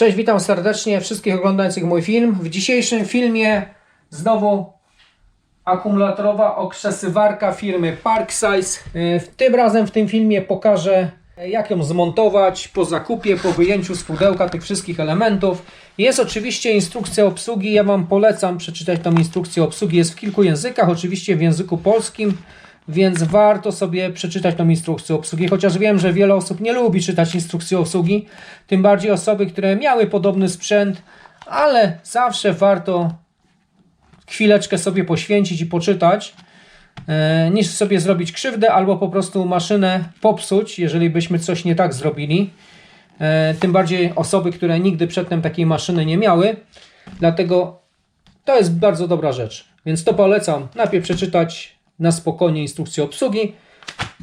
Cześć, witam serdecznie wszystkich oglądających mój film. W dzisiejszym filmie znowu akumulatorowa okrzesywarka firmy Parksize. W- Tym razem w tym filmie pokażę jak ją zmontować po zakupie, po wyjęciu z pudełka tych wszystkich elementów. Jest oczywiście instrukcja obsługi, ja Wam polecam przeczytać tą instrukcję obsługi. Jest w kilku językach, oczywiście w języku polskim, więc warto sobie przeczytać tą instrukcję obsługi, chociaż wiem, że wiele osób nie lubi czytać instrukcji obsługi, tym bardziej osoby, które miały podobny sprzęt, ale zawsze warto chwileczkę sobie poświęcić i poczytać, e, niż sobie zrobić krzywdę albo po prostu maszynę popsuć, jeżeli byśmy coś nie tak zrobili. E, Tym bardziej osoby, które nigdy przedtem takiej maszyny nie miały. Dlatego to jest bardzo dobra rzecz. Więc to polecam najpierw przeczytać na spokojnie instrukcję obsługi,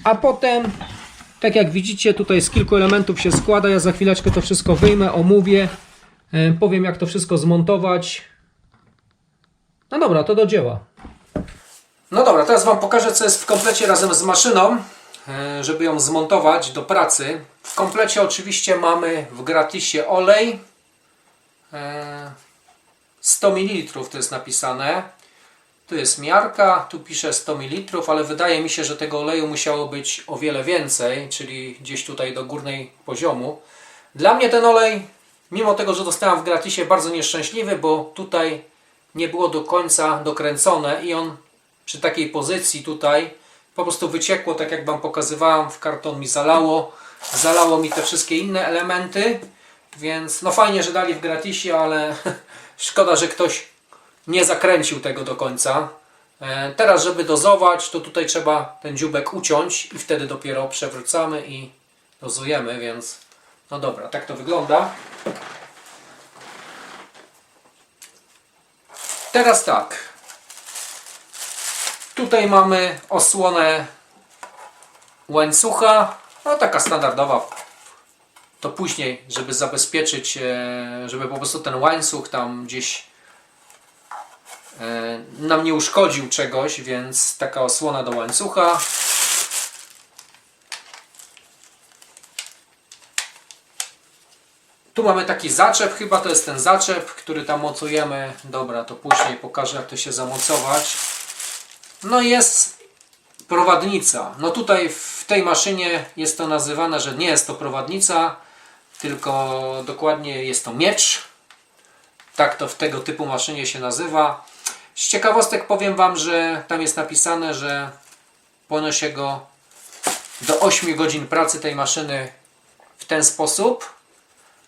a potem, tak jak widzicie, tutaj z kilku elementów się składa. Ja za chwileczkę to wszystko wyjmę, omówię, e, powiem jak to wszystko zmontować. No dobra, to do dzieła. No dobra, teraz Wam pokażę, co jest w komplecie razem z maszyną, e, żeby ją zmontować do pracy. W komplecie oczywiście mamy w gratisie olej. e, 100 ml to jest napisane. Tu jest miarka, tu pisze 100 ml, ale wydaje mi się, że tego oleju musiało być o wiele więcej, czyli gdzieś tutaj do górnej poziomu. Dla mnie ten olej, mimo tego, że dostałem w gratisie, bardzo nieszczęśliwy, bo tutaj nie było do końca dokręcone i on przy takiej pozycji tutaj po prostu wyciekło, tak jak Wam pokazywałem, w karton mi zalało, zalało mi te wszystkie inne elementy, więc no fajnie, że dali w gratisie, ale szkoda, że ktoś nie zakręcił tego do końca. E, Teraz, żeby dozować, to tutaj trzeba ten dziubek uciąć i wtedy dopiero przewracamy i dozujemy, więc no dobra, tak to wygląda. Teraz tak. Tutaj mamy osłonę łańcucha, no taka standardowa. To później, żeby zabezpieczyć, e, żeby po prostu ten łańcuch tam gdzieś nam nie uszkodził czegoś, więc taka osłona do łańcucha. Tu mamy taki zaczep, chyba to jest ten zaczep, który tam mocujemy. Dobra, to później pokażę jak to się zamocować. No jest prowadnica. No tutaj w tej maszynie jest to nazywane, że nie jest to prowadnica, tylko dokładnie jest to miecz. Tak to w tego typu maszynie się nazywa. Z ciekawostek powiem Wam, że tam jest napisane, że się go do 8 godzin pracy tej maszyny w ten sposób,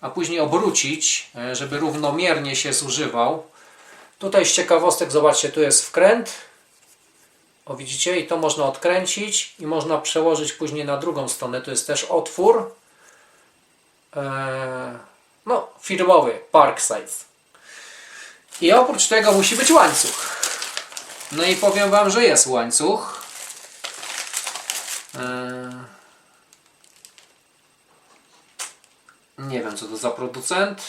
a później obrócić, e, żeby równomiernie się zużywał. Tutaj z ciekawostek, zobaczcie, tu jest wkręt. O widzicie? I to można odkręcić i można przełożyć później na drugą stronę. Tu jest też otwór. Eee, no, firmowy, Parksize. I oprócz tego musi być łańcuch. No i powiem Wam, że jest łańcuch. Eee, nie wiem co to za producent.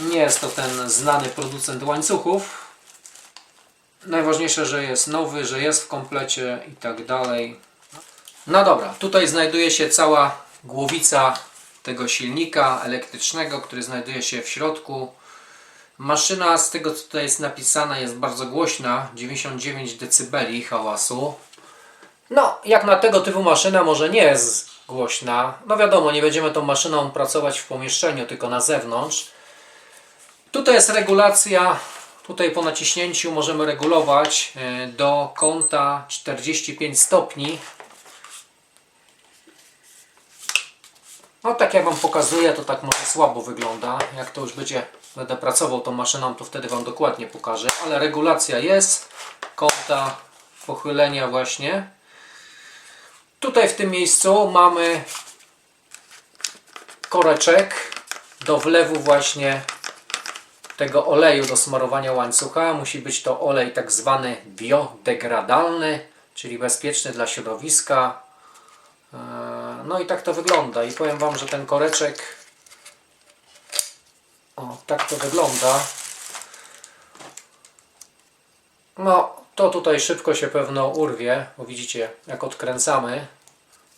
Nie jest to ten znany producent łańcuchów. Najważniejsze, że jest nowy, że jest w komplecie i tak dalej. No dobra, tutaj znajduje się cała głowica tego silnika elektrycznego, który znajduje się w środku. Maszyna, z tego co tutaj jest napisane, jest bardzo głośna, 99 dB hałasu. No, jak na tego typu maszyna może nie jest głośna. No wiadomo, nie będziemy tą maszyną pracować w pomieszczeniu, tylko na zewnątrz. Tutaj jest regulacja. Tutaj po naciśnięciu możemy regulować e, do kąta 45 stopni. No tak jak Wam pokazuję, to tak może słabo wygląda. Jak to już będzie, będę pracował tą maszyną, to wtedy Wam dokładnie pokażę. Ale regulacja jest. Kąta pochylenia właśnie. Tutaj w tym miejscu mamy koreczek do wlewu właśnie tego oleju do smarowania łańcucha. Musi być to olej tak zwany biodegradalny, czyli bezpieczny dla środowiska. Eee, No i tak to wygląda. I powiem Wam, że ten koreczek o, tak to wygląda. No, to tutaj szybko się pewno urwie, bo widzicie, jak odkręcamy,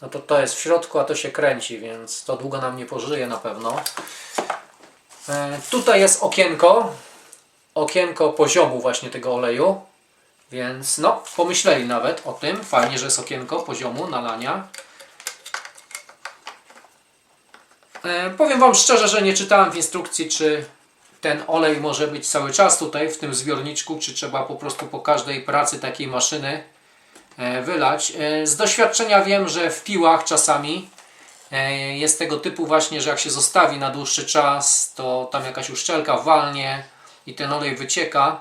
no to to jest w środku, a to się kręci, więc to długo nam nie pożyje na pewno. E, Tutaj jest okienko, okienko poziomu właśnie tego oleju, więc no, pomyśleli nawet o tym. Fajnie, że jest okienko poziomu nalania. E, Powiem Wam szczerze, że nie czytałem w instrukcji, czy ten olej może być cały czas tutaj w tym zbiorniczku, czy trzeba po prostu po każdej pracy takiej maszyny e, wylać. E, Z doświadczenia wiem, że w piłach czasami e, jest tego typu właśnie, że jak się zostawi na dłuższy czas, to tam jakaś uszczelka walnie i ten olej wycieka.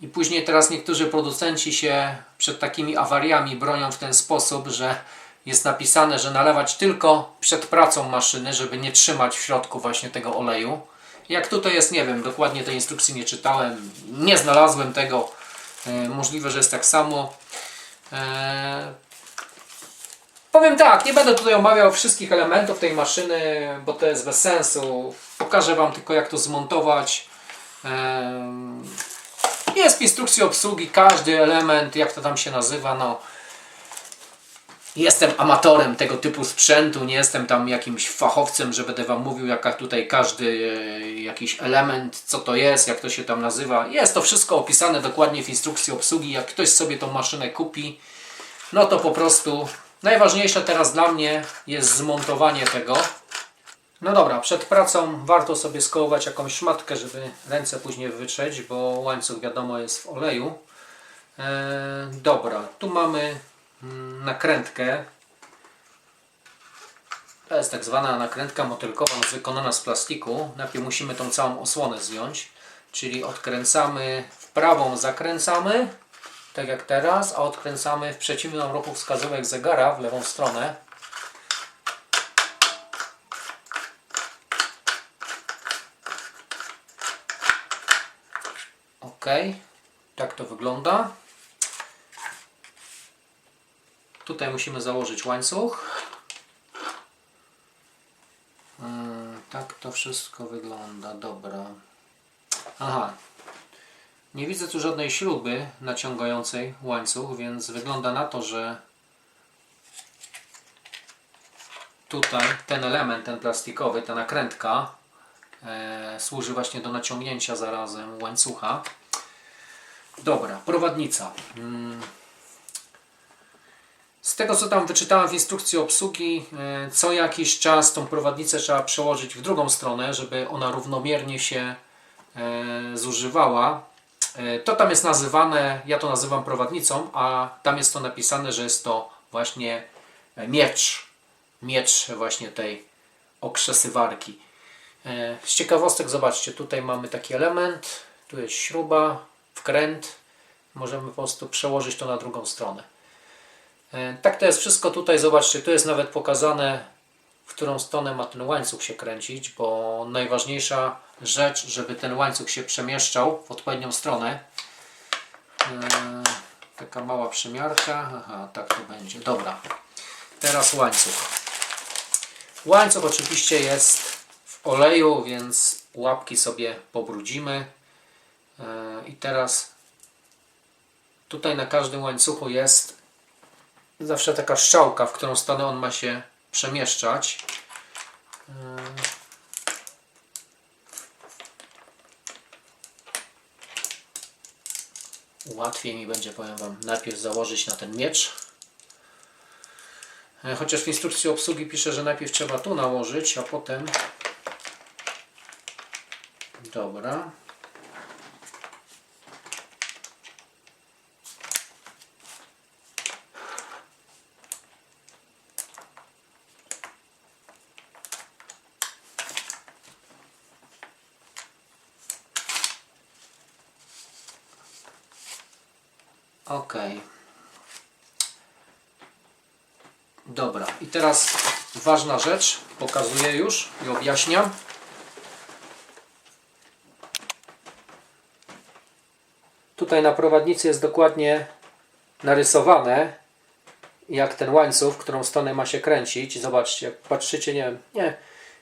I później teraz niektórzy producenci się przed takimi awariami bronią w ten sposób, że jest napisane, że nalewać tylko przed pracą maszyny, żeby nie trzymać w środku właśnie tego oleju. Jak tutaj jest, nie wiem, dokładnie tej instrukcji nie czytałem, nie znalazłem tego. E, możliwe, że jest tak samo. E, powiem tak, nie będę tutaj omawiał wszystkich elementów tej maszyny, bo to jest bez sensu. Pokażę Wam tylko jak to zmontować. E, jest w instrukcji obsługi każdy element, jak to tam się nazywa, no. Jestem amatorem tego typu sprzętu, nie jestem tam jakimś fachowcem, że będę Wam mówił, jaka tutaj każdy e, jakiś element, co to jest, jak to się tam nazywa. Jest to wszystko opisane dokładnie w instrukcji obsługi. Jak ktoś sobie tą maszynę kupi, no to po prostu najważniejsze teraz dla mnie jest zmontowanie tego. No dobra, przed pracą warto sobie skołować jakąś szmatkę, żeby ręce później wytrzeć, bo łańcuch wiadomo jest w oleju. E, dobra, tu mamy nakrętkę. To jest tak zwana nakrętka motylkowa, wykonana z plastiku. Najpierw musimy tą całą osłonę zdjąć, czyli odkręcamy w prawą, zakręcamy, tak jak teraz, a odkręcamy w przeciwnym ruchu wskazówek zegara w lewą stronę. Ok, tak to wygląda. Tutaj musimy założyć łańcuch. Mm, Tak to wszystko wygląda. Dobra. Aha. Nie widzę tu żadnej śruby naciągającej łańcuch, więc wygląda na to, że tutaj ten element, ten plastikowy, ta nakrętka e, służy właśnie do naciągnięcia zarazem łańcucha. Dobra, prowadnica. Z tego co tam wyczytałem w instrukcji obsługi, e, co jakiś czas tą prowadnicę trzeba przełożyć w drugą stronę, żeby ona równomiernie się e, zużywała. E, To tam jest nazywane, ja to nazywam prowadnicą, a tam jest to napisane, że jest to właśnie miecz. Miecz właśnie tej okrzesywarki. Z ciekawostek zobaczcie, tutaj mamy taki element, tu jest śruba, wkręt. Możemy po prostu przełożyć to na drugą stronę. E, Tak to jest wszystko tutaj, zobaczcie, tu jest nawet pokazane, w którą stronę ma ten łańcuch się kręcić, bo najważniejsza rzecz, żeby ten łańcuch się przemieszczał w odpowiednią stronę. E, Taka mała przymiarka, aha, tak to będzie, dobra. Teraz łańcuch. Łańcuch oczywiście jest w oleju, więc łapki sobie pobrudzimy. E, I teraz tutaj na każdym łańcuchu jest zawsze taka strzałka, w którą stronę on ma się przemieszczać. E, Łatwiej mi będzie, powiem Wam, najpierw założyć na ten miecz. E, Chociaż w instrukcji obsługi pisze, że najpierw trzeba tu nałożyć, a potem. Dobra. Ok. Dobra, i teraz ważna rzecz, pokazuję już i objaśniam. Tutaj na prowadnicy jest dokładnie narysowane, jak ten łańcuch, w którą stronę ma się kręcić. Zobaczcie, jak patrzycie, nie wiem, nie,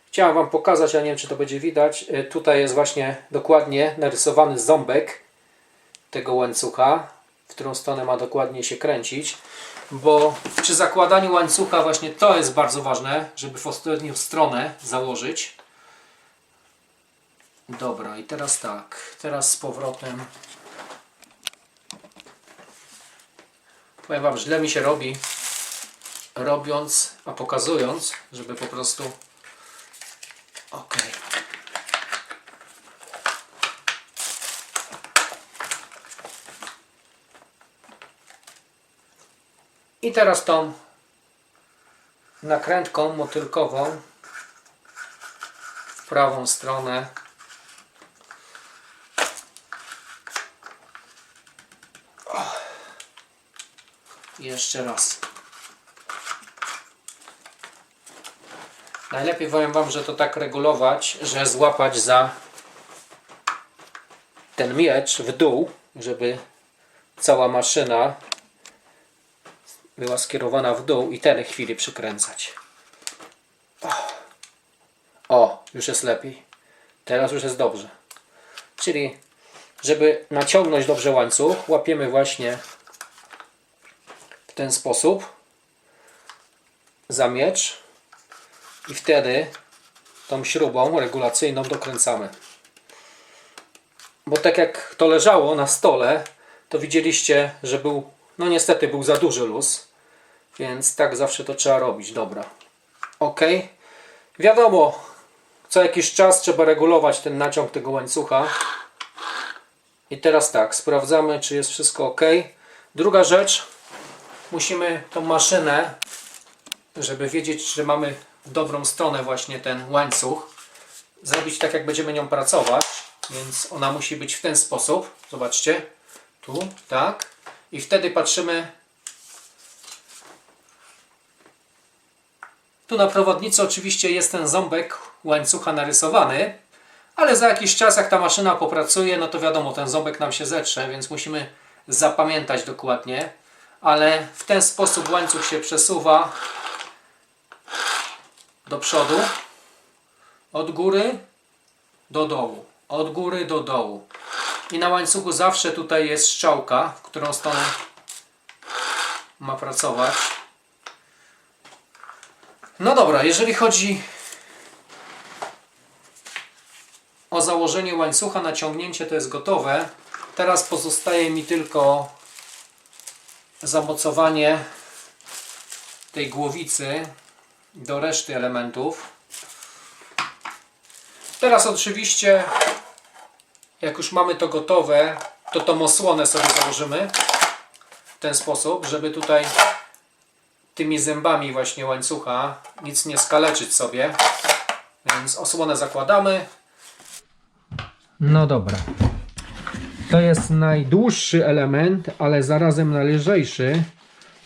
chciałem Wam pokazać, ale nie wiem, czy to będzie widać. Y, Tutaj jest właśnie dokładnie narysowany ząbek tego łańcucha, w którą stronę ma dokładnie się kręcić, bo przy zakładaniu łańcucha właśnie to jest bardzo ważne, żeby w odpowiednią stronę założyć. Dobra, i teraz tak. Teraz z powrotem. Powiem Wam, źle mi się robi. Robiąc, a pokazując, żeby po prostu. Ok. I teraz tą nakrętką motylkową w prawą stronę Jeszcze raz. Najlepiej powiem Wam, że to tak regulować, że złapać za ten miecz w dół, żeby cała maszyna była skierowana w dół i tyle chwili przykręcać. O. o, już jest lepiej. Teraz już jest dobrze. Czyli, żeby naciągnąć dobrze łańcuch, łapiemy właśnie w ten sposób za miecz i wtedy tą śrubą regulacyjną dokręcamy. Bo tak jak to leżało na stole, to widzieliście, że był, no niestety był za duży luz, więc tak zawsze to trzeba robić. Dobra. Ok. Wiadomo, co jakiś czas trzeba regulować ten naciąg tego łańcucha. I teraz tak, sprawdzamy, czy jest wszystko ok. Druga rzecz, musimy tą maszynę, żeby wiedzieć, że mamy w dobrą stronę właśnie ten łańcuch, zrobić tak, jak będziemy nią pracować. Więc ona musi być w ten sposób. Zobaczcie. Tu, tak. I wtedy patrzymy. Tu na prowodnicy oczywiście jest ten ząbek łańcucha narysowany, ale za jakiś czas, jak ta maszyna popracuje, no to wiadomo, ten ząbek nam się zetrze, więc musimy zapamiętać dokładnie. Ale w ten sposób łańcuch się przesuwa do przodu, od góry do dołu, od góry do dołu. I na łańcuchu zawsze tutaj jest strzałka, w którą stronę ma pracować. No dobra, jeżeli chodzi o założenie łańcucha, naciągnięcie to jest gotowe. Teraz pozostaje mi tylko zamocowanie tej głowicy do reszty elementów. Teraz oczywiście, jak już mamy to gotowe, to tą osłonę sobie założymy w ten sposób, żeby tutaj tymi zębami właśnie łańcucha nic nie skaleczyć sobie. Więc osłonę zakładamy. No dobra. To jest najdłuższy element, ale zarazem najlżejszy.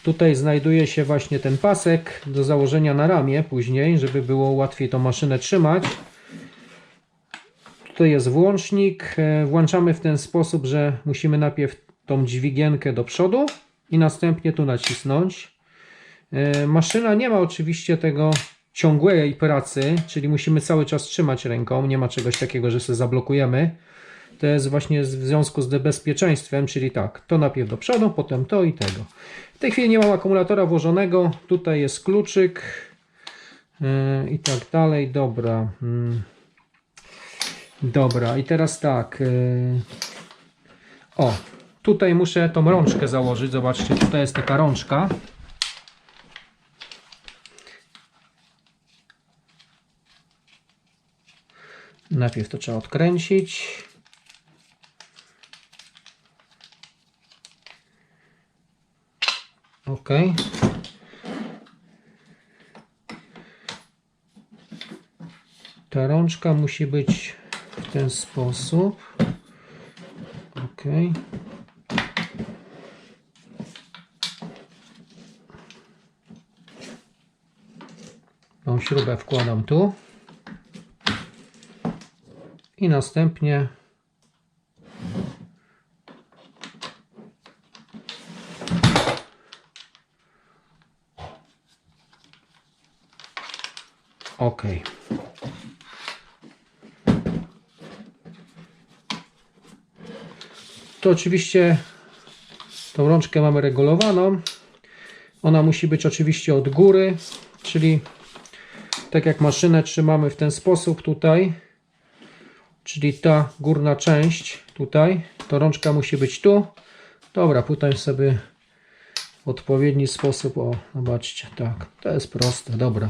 Tutaj znajduje się właśnie ten pasek do założenia na ramię później, żeby było łatwiej tą maszynę trzymać. Tutaj jest włącznik. E, Włączamy w ten sposób, że musimy najpierw tą dźwigienkę do przodu i następnie tu nacisnąć. E, Maszyna nie ma oczywiście tego ciągłej pracy, czyli musimy cały czas trzymać ręką. Nie ma czegoś takiego, że sobie zablokujemy. To jest właśnie w związku z bezpieczeństwem, czyli tak, to najpierw do przodu, potem to i tego. W tej chwili nie mam akumulatora włożonego, tutaj jest kluczyk yy, i tak dalej, dobra. Dobra, i teraz tak. yy. O, tutaj muszę tą rączkę założyć, zobaczcie, tutaj jest taka rączka. Najpierw to trzeba odkręcić. Ok. Ta rączka musi być w ten sposób. Ok. Tą śrubę wkładam tu. I następnie OK. To oczywiście tą rączkę mamy regulowaną. Ona musi być oczywiście od góry, czyli tak jak maszynę trzymamy w ten sposób tutaj, czyli ta górna część tutaj, to rączka musi być tu. Dobra, tutaj sobie w odpowiedni sposób, o, zobaczcie, tak, to jest proste, dobra.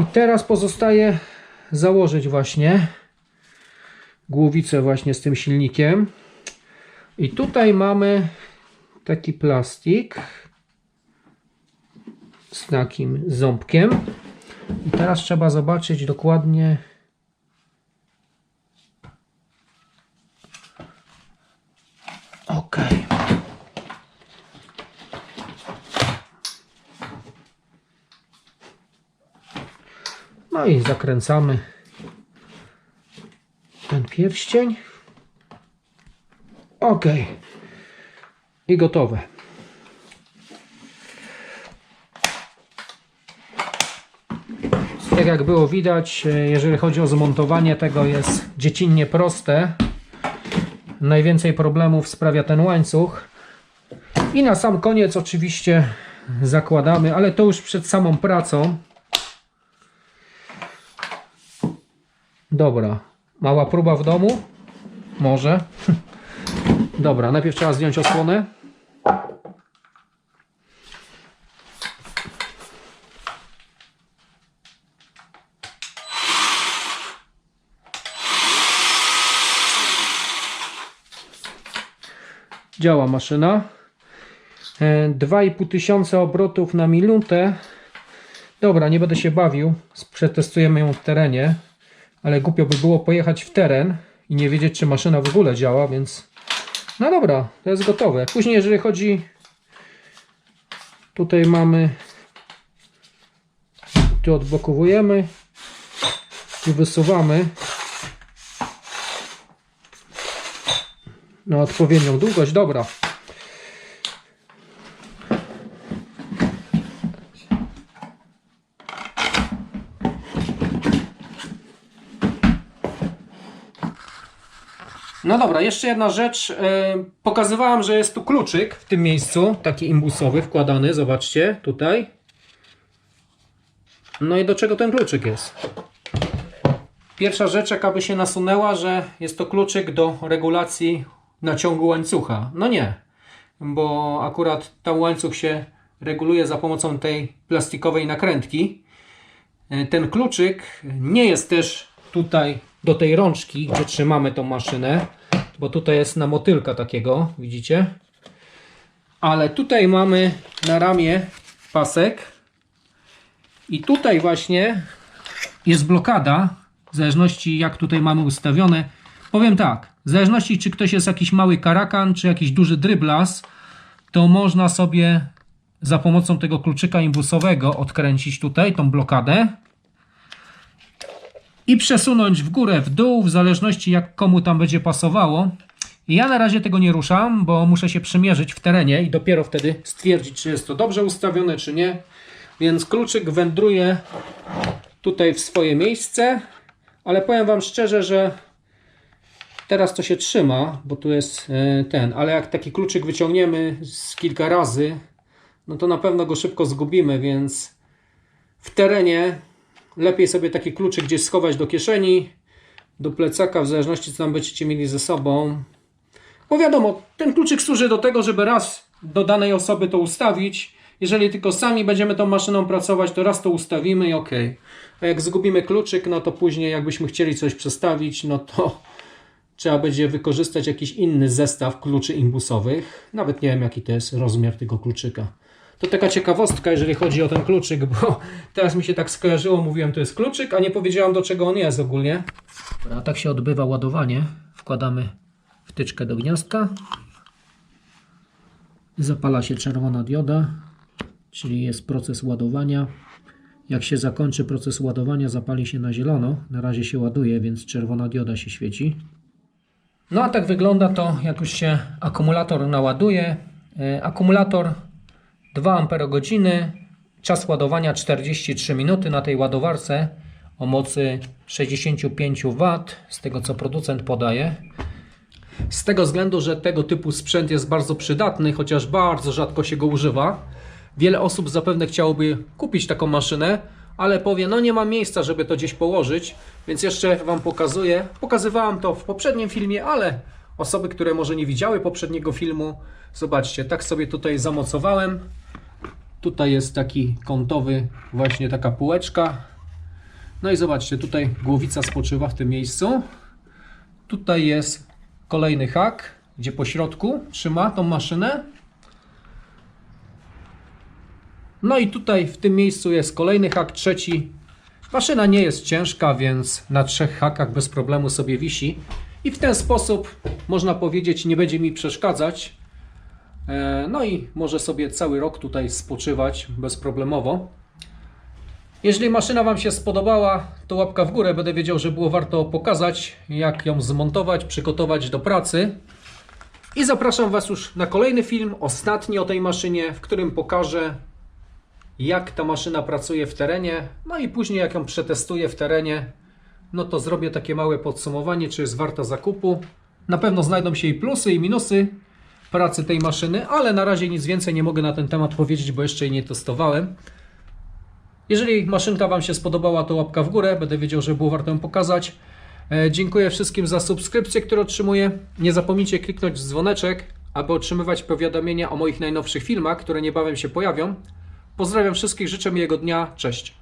I teraz pozostaje założyć właśnie głowicę właśnie z tym silnikiem. I tutaj mamy taki plastik z takim ząbkiem. I teraz trzeba zobaczyć dokładnie. Ok. No i zakręcamy pierścień. Ok. I gotowe. Tak jak było widać, e, jeżeli chodzi o zmontowanie tego jest dziecinnie proste. Najwięcej problemów sprawia ten łańcuch. I na sam koniec oczywiście zakładamy, ale to już przed samą pracą. Dobra, mała próba w domu? Może. Dobra, najpierw trzeba zdjąć osłonę. Działa maszyna. E, 2,5 tysiąca obrotów na minutę. Dobra, nie będę się bawił. Przetestujemy ją w terenie. Ale głupio by było pojechać w teren i nie wiedzieć, czy maszyna w ogóle działa, więc no dobra, to jest gotowe. Później, jeżeli chodzi, tutaj mamy, tu odblokowujemy, tu wysuwamy na odpowiednią długość. Dobra. No dobra, jeszcze jedna rzecz. E, Pokazywałem, że jest tu kluczyk w tym miejscu, taki imbusowy, wkładany, zobaczcie, tutaj. No i do czego ten kluczyk jest? Pierwsza rzecz, jaka by się nasunęła, że jest to kluczyk do regulacji naciągu łańcucha. No nie, bo akurat ten łańcuch się reguluje za pomocą tej plastikowej nakrętki. E, Ten kluczyk nie jest też tutaj do tej rączki, gdzie trzymamy tą maszynę, bo tutaj jest na motylka takiego, widzicie? Ale tutaj mamy na ramię pasek i tutaj właśnie jest blokada, w zależności jak tutaj mamy ustawione. Powiem tak, w zależności czy ktoś jest jakiś mały karakan, czy jakiś duży dryblas, to można sobie za pomocą tego kluczyka imbusowego odkręcić tutaj tą blokadę i przesunąć w górę, w dół, w zależności jak komu tam będzie pasowało. Ja na razie tego nie ruszam, bo muszę się przymierzyć w terenie i dopiero wtedy stwierdzić, czy jest to dobrze ustawione, czy nie. Więc kluczyk wędruje tutaj w swoje miejsce, ale powiem Wam szczerze, że teraz to się trzyma, bo tu jest e, ten, ale jak taki kluczyk wyciągniemy z kilka razy, no to na pewno go szybko zgubimy, więc w terenie lepiej sobie taki kluczyk gdzieś schować do kieszeni, do plecaka, w zależności co tam będziecie mieli ze sobą. Bo wiadomo, ten kluczyk służy do tego, żeby raz do danej osoby to ustawić. Jeżeli tylko sami będziemy tą maszyną pracować, to raz to ustawimy i ok. A jak zgubimy kluczyk, no to później jakbyśmy chcieli coś przestawić, no to trzeba będzie wykorzystać jakiś inny zestaw kluczy imbusowych. Nawet nie wiem jaki to jest rozmiar tego kluczyka. To taka ciekawostka, jeżeli chodzi o ten kluczyk, bo teraz mi się tak skojarzyło, mówiłem, to jest kluczyk, a nie powiedziałam do czego on jest ogólnie. A tak się odbywa ładowanie. Wkładamy wtyczkę do gniazdka. Zapala się czerwona dioda, czyli jest proces ładowania. Jak się zakończy proces ładowania, zapali się na zielono. Na razie się ładuje, więc czerwona dioda się świeci. No a tak wygląda to, jak już się akumulator naładuje. E, Akumulator 2 Ah, czas ładowania 43 minuty na tej ładowarce o mocy 65 W, z tego co producent podaje. Z tego względu, że tego typu sprzęt jest bardzo przydatny, chociaż bardzo rzadko się go używa. Wiele osób zapewne chciałoby kupić taką maszynę, ale powie, no nie ma miejsca, żeby to gdzieś położyć, Więc jeszcze Wam pokazuję. Pokazywałem to w poprzednim filmie, ale osoby, które może nie widziały poprzedniego filmu, zobaczcie, tak sobie tutaj zamocowałem. Tutaj jest taki kątowy, właśnie taka półeczka. No i zobaczcie, tutaj głowica spoczywa w tym miejscu. Tutaj jest kolejny hak, gdzie po środku trzyma tą maszynę. No i tutaj w tym miejscu jest kolejny hak, trzeci. Maszyna nie jest ciężka, więc na trzech hakach bez problemu sobie wisi. I w ten sposób, można powiedzieć, nie będzie mi przeszkadzać. E, No i może sobie cały rok tutaj spoczywać bezproblemowo. Jeżeli maszyna Wam się spodobała, to łapka w górę. Będę wiedział, że było warto pokazać, jak ją zmontować, przygotować do pracy. I zapraszam Was już na kolejny film, ostatni o tej maszynie, w którym pokażę, jak ta maszyna pracuje w terenie. No i później, jak ją przetestuję w terenie, no to zrobię takie małe podsumowanie, czy jest warta zakupu. Na pewno znajdą się i plusy, i minusy pracy tej maszyny, ale na razie nic więcej nie mogę na ten temat powiedzieć, bo jeszcze jej nie testowałem. Jeżeli maszynka Wam się spodobała, to łapka w górę. Będę wiedział, że było warto ją pokazać. E, Dziękuję wszystkim za subskrypcję, które otrzymuję. Nie zapomnijcie kliknąć w dzwoneczek, aby otrzymywać powiadomienia o moich najnowszych filmach, które niebawem się pojawią. Pozdrawiam wszystkich, życzę miłego dnia. Cześć.